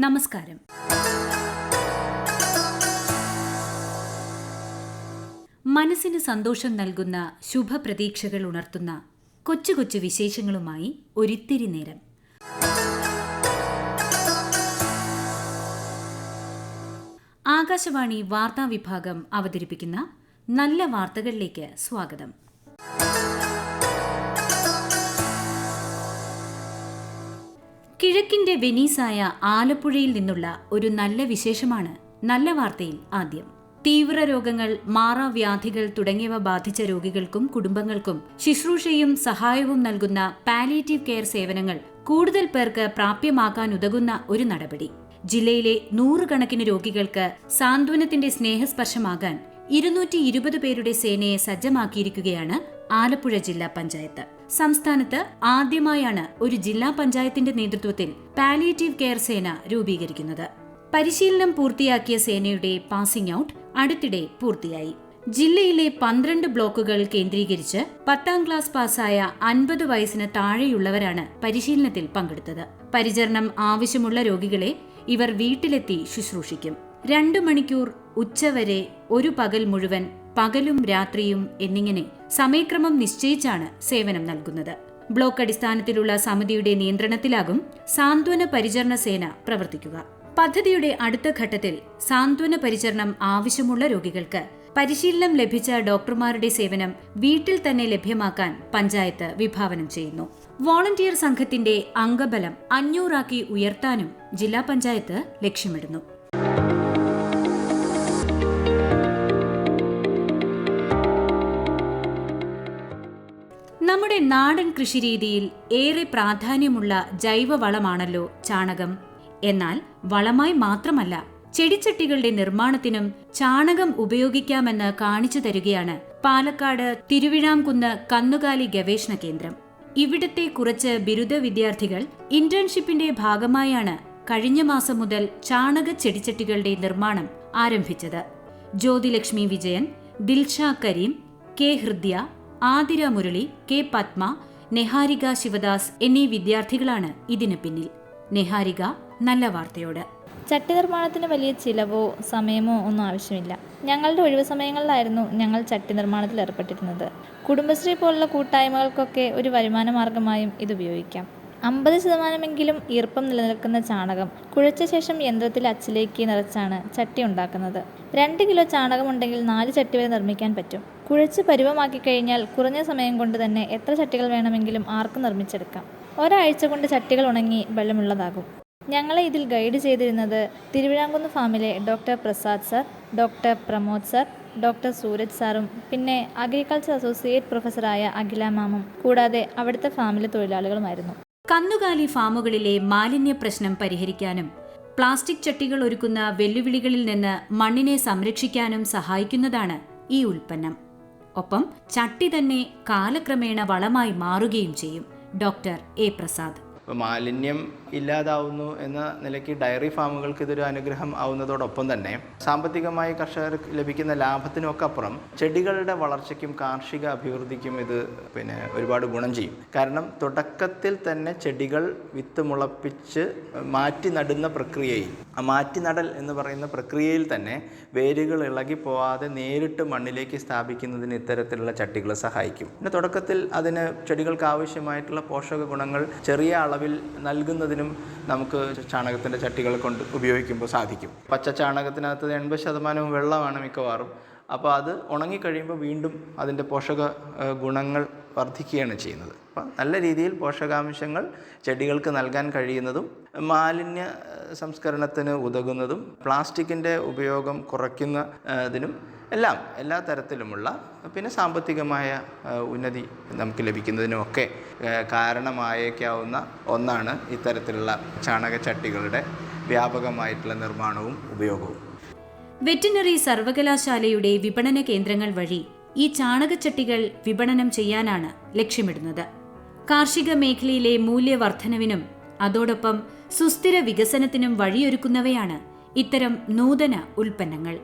നമസ്കാരം. മനസ്സിന് സന്തോഷം നൽകുന്ന ശുഭപ്രതീക്ഷകൾ ഉണർത്തുന്ന കൊച്ചു കൊച്ചു വിശേഷങ്ങളുമായി ഒരിത്തിരി നേരം. ആകാശവാണി വാർത്താ വിഭാഗം അവതരിപ്പിക്കുന്ന നല്ല വാർത്തകളിലേക്ക് സ്വാഗതം. കിഴക്കിന്റെ വെനീസായ ആലപ്പുഴയിൽ നിന്നുള്ള ഒരു നല്ല വിശേഷമാണ് നല്ല വാർത്തയിൽ ആദ്യം. തീവ്ര രോഗങ്ങൾ മാറാവ്യാധികൾ തുടങ്ങിയവ ബാധിച്ച രോഗികൾക്കും കുടുംബങ്ങൾക്കും ശുശ്രൂഷയും സഹായവും നൽകുന്ന പാലിയേറ്റീവ് കെയർ സേവനങ്ങൾ കൂടുതൽ പേർക്ക് പ്രാപ്യമാക്കാനുതകുന്ന ഒരു നടപടി. ജില്ലയിലെ നൂറുകണക്കിന് രോഗികൾക്ക് സാന്ത്വനത്തിന്റെ സ്നേഹസ്പർശമാകാൻ ഇരുന്നൂറ്റി ഇരുപത് പേരുടെ സേനയെ സജ്ജമാക്കിയിരിക്കുകയാണ് ആലപ്പുഴ ജില്ലാ പഞ്ചായത്ത്. സംസ്ഥാനത്ത് ആദ്യമായാണ് ഒരു ജില്ലാ പഞ്ചായത്തിന്റെ നേതൃത്വത്തിൽ പാലിയേറ്റീവ് കെയർ സേന രൂപീകരിക്കുന്നത്. പരിശീലനം പൂർത്തിയാക്കിയ സേനയുടെ പാസിംഗ് ഔട്ട് അടുത്തിടെ പൂർത്തിയായി. ജില്ലയിലെ പന്ത്രണ്ട് ബ്ലോക്കുകൾ കേന്ദ്രീകരിച്ച് പത്താം ക്ലാസ് പാസായ അൻപത് വയസ്സിന് താഴെയുള്ളവരാണ് പരിശീലനത്തിൽ പങ്കെടുത്തത്. പരിചരണം ആവശ്യമുള്ള രോഗികളെ ഇവർ വീട്ടിലെത്തി ശുശ്രൂഷിക്കും. രണ്ടു മണിക്കൂർ ഉച്ചവരെ ഒരു പകൽ മുഴുവൻ പകലും രാത്രിയും എന്നിങ്ങനെ സമയക്രമം നിശ്ചയിച്ചാണ് സേവനം നൽകുന്നത്. ബ്ലോക്ക് അടിസ്ഥാനത്തിലുള്ള സമിതിയുടെ നിയന്ത്രണത്തിലാകും സാന്ത്വന പരിചരണ സേന പ്രവർത്തിക്കുക. പദ്ധതിയുടെ അടുത്ത ഘട്ടത്തിൽ സാന്ത്വന പരിചരണം ആവശ്യമുള്ള രോഗികൾക്ക് പരിശീലനം ലഭിച്ച ഡോക്ടർമാരുടെ സേവനം വീട്ടിൽ തന്നെ ലഭ്യമാക്കാൻ പഞ്ചായത്ത് വിഭാവനം ചെയ്യുന്നു. വോളണ്ടിയർ സംഘത്തിന്റെ അംഗബലം അഞ്ഞൂറാക്കി ഉയർത്താനും ജില്ലാ പഞ്ചായത്ത് ലക്ഷ്യമിടുന്നു. നമ്മുടെ നാടൻ കൃഷിരീതിയിൽ ഏറെ പ്രാധാന്യമുള്ള ജൈവവളമാണല്ലോ ചാണകം. എന്നാൽ വളമായി മാത്രമല്ല ചെടിച്ചട്ടികളുടെ നിർമ്മാണത്തിനും ചാണകം ഉപയോഗിക്കാമെന്ന് കാണിച്ചു തരികയാണ് പാലക്കാട് തിരുവിഴാംകുന്ന് കന്നുകാലി ഗവേഷണ കേന്ദ്രം. ഇവിടത്തെ കുറച്ച് ബിരുദ വിദ്യാർത്ഥികൾ ഇന്റേൺഷിപ്പിന്റെ ഭാഗമായാണ് കഴിഞ്ഞ മാസം മുതൽ ചാണക ചെടിച്ചട്ടികളുടെ നിർമ്മാണം ആരംഭിച്ചത്. ജ്യോതിലക്ഷ്മി വിജയൻ ദിൽഷ കരീം കെ ഹൃദ്യ ആതിര മുരളി കെ പത്മ നെഹാരിക ശിവദാസ് എന്നീ വിദ്യാർത്ഥികളാണ് ഇതിന് പിന്നിൽ. നെഹാരിക നല്ല വാർത്തയോട്. ചട്ടി നിർമ്മാണത്തിന് വലിയ ചിലവോ സമയമോ ഒന്നും ആവശ്യമില്ല. ഞങ്ങളുടെ ഒഴിവു സമയങ്ങളിലായിരുന്നു ഞങ്ങൾ ചട്ടി നിർമ്മാണത്തിൽ ഏർപ്പെട്ടിരുന്നത്. കുടുംബശ്രീ പോലുള്ള കൂട്ടായ്മകൾക്കൊക്കെ ഒരു വരുമാന മാർഗമായും ഇത് ഉപയോഗിക്കാം. അമ്പത് ശതമാനമെങ്കിലും ഈർപ്പം നിലനിൽക്കുന്ന ചാണകം കുഴച്ച ശേഷം യന്ത്രത്തിൽ അച്ചിലേക്ക് നിറച്ചാണ് ചട്ടി ഉണ്ടാക്കുന്നത്. രണ്ട് കിലോ ചാണകം ഉണ്ടെങ്കിൽ നാല് ചട്ടി വരെ നിർമ്മിക്കാൻ പറ്റും. കുഴച്ച് പരുവമാക്കി കഴിഞ്ഞാൽ കുറഞ്ഞ സമയം കൊണ്ട് തന്നെ എത്ര ചട്ടികൾ വേണമെങ്കിലും ആർക്കും നിർമ്മിച്ചെടുക്കാം? ഒരാഴ്ച കൊണ്ട് ചട്ടികൾ ഉണങ്ങി ബലമുള്ളതാകും ഞങ്ങളെ ഇതിൽ ഗൈഡ് ചെയ്തിരുന്നത് തിരുവിഴാംകുന്ന് ഫാമിലെ doctor Prasad sir doctor Pramod sir doctor Suraj സാറും പിന്നെ അഗ്രികൾച്ചർ അസോസിയേറ്റ് പ്രൊഫസറായ അഖില മാമും കൂടാതെ അവിടുത്തെ ഫാമിലെ തൊഴിലാളികളുമായിരുന്നു. കന്നുകാലി ഫാമുകളിലെ മാലിന്യ പ്രശ്നം പരിഹരിക്കാനും പ്ലാസ്റ്റിക് ചട്ടികൾ ഒരുക്കുന്ന വെല്ലുവിളികളിൽ നിന്ന് മണ്ണിനെ സംരക്ഷിക്കാനും സഹായിക്കുന്നതാണ് ഈ ഉൽപ്പന്നം. ഒപ്പം ചട്ടി തന്നെ കാലക്രമേണ വളമായി മാറുകയും ചെയ്യും ഡോക്ടർ എ പ്രസാദ്. മാലിന്യം ഇല്ലാതാവുന്നു എന്ന നിലയ്ക്ക് ഡയറി ഫാമുകൾക്ക് ഇതൊരു അനുഗ്രഹം ആവുന്നതോടൊപ്പം തന്നെ സാമ്പത്തികമായി കർഷകർക്ക് ലഭിക്കുന്ന ലാഭത്തിനൊക്കെ അപ്പുറം ചെടികളുടെ വളർച്ചയ്ക്കും കാർഷിക അഭിവൃദ്ധിക്കും ഇത് പിന്നെ ഒരുപാട് ഗുണം ചെയ്യും. കാരണം തുടക്കത്തിൽ തന്നെ ചെടികൾ വിത്ത് മുളപ്പിച്ച് മാറ്റി നടുന്ന പ്രക്രിയയിൽ ആ മാറ്റി നടൽ എന്ന് പറയുന്ന പ്രക്രിയയിൽ തന്നെ വേരുകൾ ഇളകി പോവാതെ നേരിട്ട് മണ്ണിലേക്ക് സ്ഥാപിക്കുന്നതിന് ഇത്തരത്തിലുള്ള ചട്ടികൾ സഹായിക്കും. പിന്നെ തുടക്കത്തിൽ അതിന് ചെടികൾക്ക് ആവശ്യമായിട്ടുള്ള പോഷക ഗുണങ്ങൾ ചെറിയ അളവിൽ നൽകുന്നതിനും നമുക്ക് ചാണകത്തിന്റെ ചട്ടികൾ കൊണ്ട് ഉപയോഗിക്കുമ്പോൾ സാധിക്കും. പച്ച ചാണകത്തിനകത്ത് എൺപത് ശതമാനവും വെള്ളമാണ് മിക്കവാറും. അപ്പോൾ അത് ഉണങ്ങിക്കഴിയുമ്പോൾ വീണ്ടും അതിന്റെ പോഷക ഗുണങ്ങൾ വർദ്ധിക്കുകയാണ് ചെയ്യുന്നത്. അപ്പം നല്ല രീതിയിൽ പോഷകാംശങ്ങൾ ചെടികൾക്ക് നൽകാൻ കഴിയുന്നതും മാലിന്യ സംസ്കരണത്തിന് ഉതകുന്നതും പ്ലാസ്റ്റിക്കിന്റെ ഉപയോഗം കുറയ്ക്കുന്നതിനും എല്ലാം എല്ലാ തരത്തിലുമുള്ള പിന്നെ സാമ്പത്തികമായ ഉന്നതി നമുക്ക് ലഭിക്കുന്നതിനുമൊക്കെ കാരണമായേക്കാവുന്ന ഒന്നാണ് ഇത്തരത്തിലുള്ള ചാണകച്ചട്ടികളുടെ വ്യാപകമായിട്ടുള്ള നിർമ്മാണവും ഉപയോഗവും. വെറ്റിനറി സർവകലാശാലയുടെ വിപണന കേന്ദ്രങ്ങൾ വഴി ഈ ചാണകച്ചട്ടികൾ വിപണനം ചെയ്യാനാണ് ലക്ഷ്യമിടുന്നത്. കാർഷിക മേഖലയിലെ മൂല്യവർദ്ധനവിനും അതോടൊപ്പം സുസ്ഥിര വികസനത്തിനും വഴിയൊരുക്കുന്നവയാണ് ഇത്തരം നൂതന ഉൽപ്പന്നങ്ങൾ.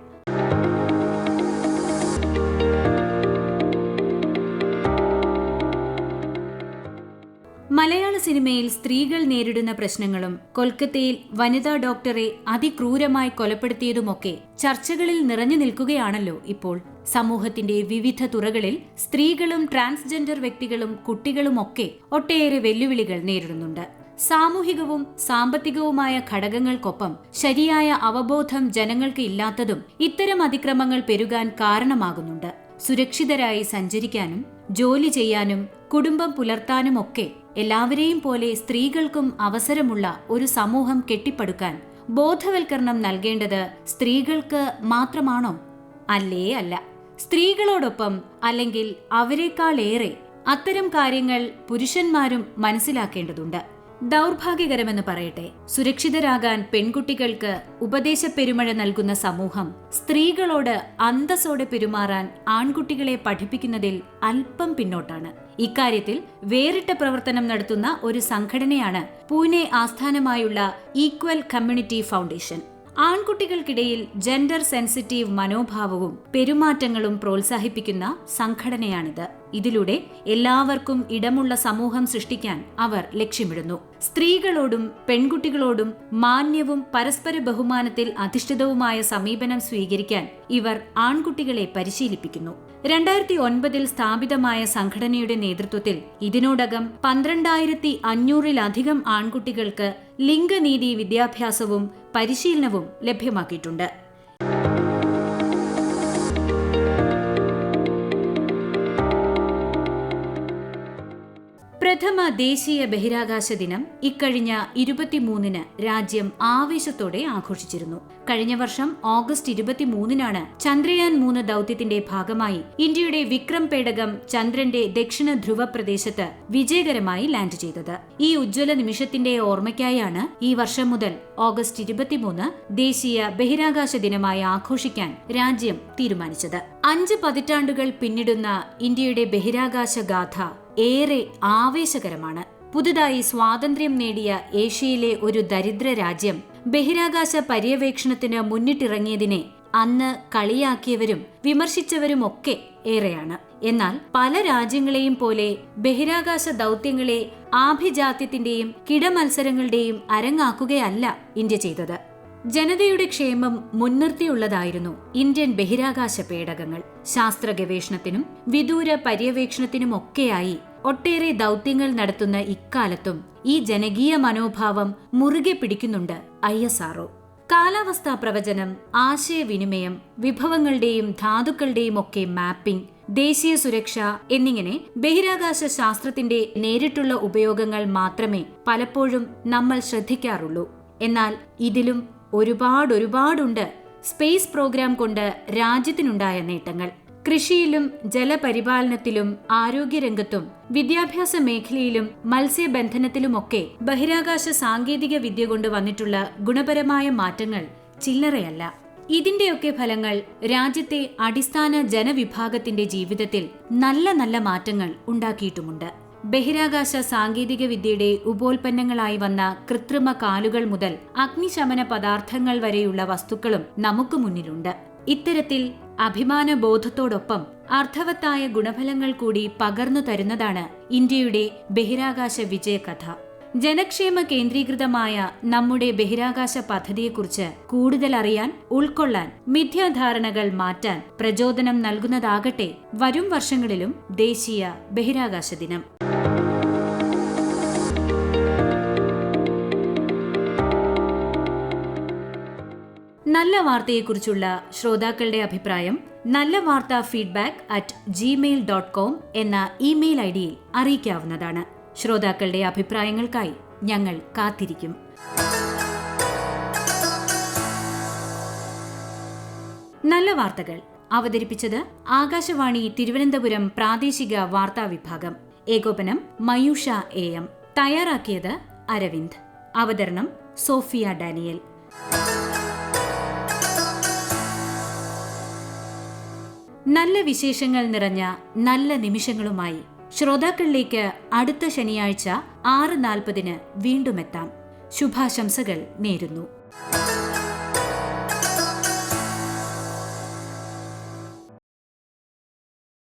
മലയാള സിനിമയിൽ സ്ത്രീകൾ നേരിടുന്ന പ്രശ്നങ്ങളും കൊൽക്കത്തയിൽ വനിതാ ഡോക്ടറെ അതിക്രൂരമായി കൊലപ്പെടുത്തിയതുമൊക്കെ ചർച്ചകളിൽ നിറഞ്ഞു നിൽക്കുകയാണല്ലോ ഇപ്പോൾ. സമൂഹത്തിന്റെ വിവിധ തുറകളിൽ സ്ത്രീകളും ട്രാൻസ്ജെൻഡർ വ്യക്തികളും കുട്ടികളുമൊക്കെ ഒട്ടേറെ വെല്ലുവിളികൾ നേരിടുന്നുണ്ട്. സാമൂഹികവും സാമ്പത്തികവുമായ ഘടകങ്ങൾക്കൊപ്പം ശരിയായ അവബോധം ജനങ്ങൾക്ക് ഇല്ലാത്തതും ഇത്തരം അതിക്രമങ്ങൾ പെരുകാൻ കാരണമാകുന്നുണ്ട്. സുരക്ഷിതരായി സഞ്ചരിക്കാനും ജോലി ചെയ്യാനും കുടുംബം പുലർത്താനുമൊക്കെ എല്ലാവരെയും പോലെ സ്ത്രീകൾക്കും അവസരമുള്ള ഒരു സമൂഹം കെട്ടിപ്പടുക്കാൻ ബോധവൽക്കരണം നൽകേണ്ടത് സ്ത്രീകൾക്ക് മാത്രമാണോ? അല്ലേ അല്ല. സ്ത്രീകളോടൊപ്പം അല്ലെങ്കിൽ അവരെക്കാളേറെ അത്തരം കാര്യങ്ങൾ പുരുഷന്മാരും മനസ്സിലാക്കേണ്ടതുണ്ട്. ദൗർഭാഗ്യകരമെന്ന് പറയട്ടെ. സുരക്ഷിതരാകാൻ പെൺകുട്ടികൾക്ക് ഉപദേശപ്പെരുമഴ നൽകുന്ന സമൂഹം സ്ത്രീകളോട് അന്തസ്സോടെ പെരുമാറാൻ ആൺകുട്ടികളെ പഠിപ്പിക്കുന്നതിൽ അല്പം പിന്നോട്ടാണ്. ഇക്കാര്യത്തിൽ വേറിട്ട പ്രവർത്തനം നടത്തുന്ന ഒരു സംഘടനയാണ് പൂനെ ആസ്ഥാനമായുള്ള ഈക്വൽ കമ്മ്യൂണിറ്റി ഫൗണ്ടേഷൻ. ആൺകുട്ടികൾക്കിടയിൽ ജെൻഡർ സെൻസിറ്റീവ് മനോഭാവവും പെരുമാറ്റങ്ങളും പ്രോത്സാഹിപ്പിക്കുന്ന സംഘടനയാണിത്. ഇതിലൂടെ എല്ലാവർക്കും ഇടമുള്ള സമൂഹം സൃഷ്ടിക്കാൻ അവർ ലക്ഷ്യമിടുന്നു. സ്ത്രീകളോടും പെൺകുട്ടികളോടും മാന്യവും പരസ്പര ബഹുമാനത്തിൽ അധിഷ്ഠിതവുമായ സമീപനം സ്വീകരിക്കാൻ ഇവർ ആൺകുട്ടികളെ പരിശീലിപ്പിക്കുന്നു. രണ്ടായിരത്തി ഒൻപതിൽ സ്ഥാപിതമായ സംഘടനയുടെ നേതൃത്വത്തിൽ ഇതിനോടകം പന്ത്രണ്ടായിരത്തി അഞ്ഞൂറിലധികം ആൺകുട്ടികൾക്ക് ലിംഗനീതി വിദ്യാഭ്യാസവും പരിശീലനവും ലഭ്യമാക്കിയിട്ടുണ്ട്. പ്രഥമ ദേശീയ ബഹിരാകാശ ദിനം ഇക്കഴിഞ്ഞ ഇരുപത്തിമൂന്നിന് രാജ്യം ആവേശത്തോടെ ആഘോഷിച്ചിരുന്നു. കഴിഞ്ഞ വർഷം ഓഗസ്റ്റ് ഇരുപത്തിമൂന്നിനാണ് ചന്ദ്രയാൻ മൂന്ന് ദൌത്യത്തിന്റെ ഭാഗമായി ഇന്ത്യയുടെ വിക്രം പേടകം ചന്ദ്രന്റെ ദക്ഷിണ ധ്രുവ പ്രദേശത്ത് വിജയകരമായി ലാൻഡ് ചെയ്തത്. ഈ ഉജ്ജ്വല നിമിഷത്തിന്റെ ഓർമ്മയ്ക്കായാണ് ഈ വർഷം മുതൽ ഓഗസ്റ്റ് ഇരുപത്തിമൂന്ന് ദേശീയ ബഹിരാകാശ ദിനമായി ആഘോഷിക്കാൻ രാജ്യം തീരുമാനിച്ചത്. അഞ്ച് പതിറ്റാണ്ടുകൾ പിന്നിടുന്ന ഇന്ത്യയുടെ ബഹിരാകാശ ഗാഥ ഏറെ ആവേശകരമാണ്. പുതുതായി സ്വാതന്ത്ര്യം നേടിയ ഏഷ്യയിലെ ഒരു ദരിദ്ര രാജ്യം ബഹിരാകാശ പര്യവേക്ഷണത്തിന് മുന്നിട്ടിറങ്ങിയതിനെ അന്ന് കളിയാക്കിയവരും വിമർശിച്ചവരുമൊക്കെ ഏറെയാണ്. എന്നാൽ പല രാജ്യങ്ങളെയും പോലെ ബഹിരാകാശ ദൗത്യങ്ങളെ ആഭിജാത്യത്തിന്റെയും കിടമത്സരങ്ങളുടെയും അരങ്ങാക്കുകയല്ല ഇന്ത്യ ചെയ്തത്. ജനതയുടെ ക്ഷേമം മുൻനിർത്തിയുള്ളതായിരുന്നു ഇന്ത്യൻ ബഹിരാകാശ പേടകങ്ങൾ. ശാസ്ത്ര ഗവേഷണത്തിനും വിദൂര പര്യവേക്ഷണത്തിനുമൊക്കെയായി ഒട്ടേറെ ദൗത്യങ്ങൾ നടത്തുന്ന ഇക്കാലത്തും ഈ ജനകീയ മനോഭാവം മുറുകെ പിടിക്കുന്നുണ്ട് ഐ എസ് ആർഒ കാലാവസ്ഥാ പ്രവചനം ആശയവിനിമയം വിഭവങ്ങളുടെയും ധാതുക്കളുടെയും ഒക്കെ മാപ്പിംഗ് ദേശീയ സുരക്ഷ എന്നിങ്ങനെ ബഹിരാകാശ ശാസ്ത്രത്തിന്റെ നേരിട്ടുള്ള ഉപയോഗങ്ങൾ മാത്രമേ പലപ്പോഴും നമ്മൾ ശ്രദ്ധിക്കാറുള്ളൂ. എന്നാൽ ഇതിലും ഒരുപാട് ഒരുപാടുണ്ട് സ്പേസ് പ്രോഗ്രാം കൊണ്ട് രാജ്യത്തിനുണ്ടായ നേട്ടങ്ങൾ. കൃഷിയിലും ജലപരിപാലനത്തിലും ആരോഗ്യരംഗത്തും വിദ്യാഭ്യാസ മേഖലയിലും മത്സ്യബന്ധനത്തിലുമൊക്കെ ബഹിരാകാശ സാങ്കേതിക വിദ്യ കൊണ്ട് വന്നിട്ടുള്ള ഗുണപരമായ മാറ്റങ്ങൾ ചില്ലറയല്ല. ഇതിന്റെയൊക്കെ ഫലങ്ങൾ രാജ്യത്തെ അടിസ്ഥാന ജനവിഭാഗത്തിന്റെ ജീവിതത്തിൽ നല്ല നല്ല മാറ്റങ്ങൾ ഉണ്ടാക്കിയിട്ടുമുണ്ട്. ബഹിരാകാശ സാങ്കേതിക വിദ്യയുടെ ഉപോൽപ്പന്നങ്ങളായി വന്ന കൃത്രിമ കാലുകൾ മുതൽ അഗ്നിശമന പദാർത്ഥങ്ങൾ വരെയുള്ള വസ്തുക്കളും നമുക്ക് മുന്നിലുണ്ട്. ഇത്തരത്തിൽ അഭിമാന ബോധത്തോടൊപ്പം അർത്ഥവത്തായ ഗുണഫലങ്ങൾ കൂടി പകർന്നു തരുന്നതാണ് ഇന്ത്യയുടെ ബഹിരാകാശ വിജയകഥ. ജനക്ഷേമ കേന്ദ്രീകൃതമായ നമ്മുടെ ബഹിരാകാശ പദ്ധതിയെക്കുറിച്ച് കൂടുതൽ അറിയാൻ ഉൾക്കൊള്ളാൻ മിഥ്യാധാരണകൾ മാറ്റാൻ പ്രചോദനം നൽകുന്നതാകട്ടെ വരും വർഷങ്ങളിലും ദേശീയ ബഹിരാകാശ ദിനം. നല്ല വാർത്തയെക്കുറിച്ചുള്ള ശ്രോതാക്കളുടെ അഭിപ്രായം നല്ല വാർത്ത feedback at Gmail dot com എന്ന ഇമെയിൽ ഐ ഡിയിൽ അറിയിക്കാവുന്നതാണ്. ശ്രോതാക്കളുടെ അഭിപ്രായങ്ങൾക്കായി ഞങ്ങൾ കാത്തിരിക്കും. നല്ല വാർത്തകൾ. അവതരിപ്പിച്ചത് ആകാശവാണി തിരുവനന്തപുരം പ്രാദേശിക വാർത്താ വിഭാഗം. ഏകോപനം മയൂഷ എ എം. തയ്യാറാക്കിയത് അരവിന്ദ്. അവതരണം സോഫിയ ഡാനിയൽ. നല്ല വിശേഷങ്ങൾ നിറഞ്ഞ നല്ല നിമിഷങ്ങളുമായി ശ്രോതാക്കളിലേക്ക് അടുത്ത ശനിയാഴ്ച ആറ് നാൽപ്പതിന് വീണ്ടുമെത്താം. ശുഭാശംസകൾ നേരുന്നു.